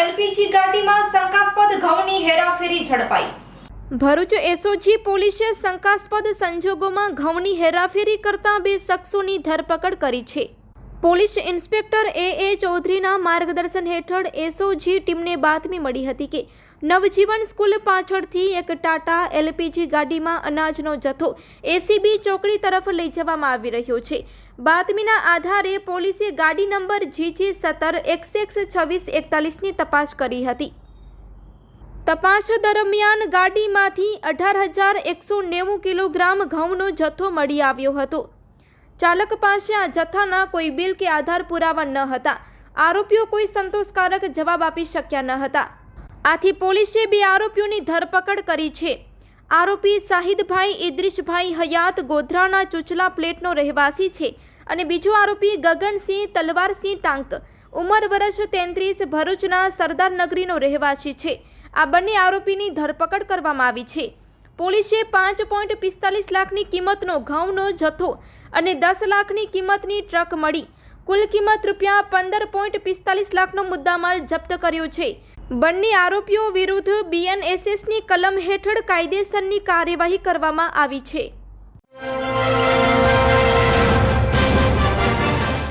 LPG ગાડીમાં શંકાસ્પદ ઘઉંની હેરાફેરી ઝડપાઈ. ભરૂચ એસઓજી પોલીસે શંકાસ્પદ સંજોગોમાં ઘઉંની હેરાફેરી કરતા બે શખ્સોની ધરપકડ કરી છે. Police inspector A. એ. ચૌધરીના માર્ગદર્શન હેઠળ એસઓજી ટીમને બાતમી મળી હતી કે નવજીવન સ્કૂલ પાછળથી એક ટાટા એલપીજી ગાડીમાં અનાજનો જથ્થો એસીબી ચોકડી તરફ લઈ જવામાં આવી રહ્યો છે. બાતમીના આધારે પોલીસે ગાડી નંબર જીજી સત્તર એકસેક્સ છવ્વીસ એકતાલીસની તપાસ કરી હતી. તપાસ દરમિયાન ગાડીમાંથી અઢાર હજાર એકસો નેવું કિલોગ્રામ ઘઉંનો જથ્થો મળી આવ્યો હતો. ચાલક પાસે આ જથ્થાના કોઈ બિલ કે આધાર પુરાવા ન હતા. આરોપીઓ કોઈ સંતોષકારક જવાબ આપી શક્યા ન હતા. આથી પોલીસે બે આરોપીઓની ધરપકડ કરી છે. આરોપી શાહિદભાઈ, ઇદ્રીશભાઈ હયાત ગોધરાના ચુચલા પ્લેટનો રહેવાસી છે અને બીજો આરોપી ગગનસિંહ તલવારસિંહ ટાંક. ઉંમર વર્ષ તેત્રીસ, ભરૂચના સરદારનગરીનો રહેવાસી છે. આ બંને આરોપીની ધરપકડ કરવામાં આવી છે. પોલીસે પાંચ પોઈન્ટ પિસ્તાલીસ લાખની કિંમતનો ઘઉંનો જથ્થો અને દસ લાખની કિંમતની ટ્રક મળી. કુલ કિંમત રૂપિયા પંદર પોઈન્ટ પિસ્તાલીસ લાખનો મુદ્દામાલ જપ્ત કર્યો છે. બંને આરોપીઓ વિરુદ્ધ બીએનએસએસની કલમ હેઠળ કાયદેસરની કાર્યવાહી કરવામાં આવી છે.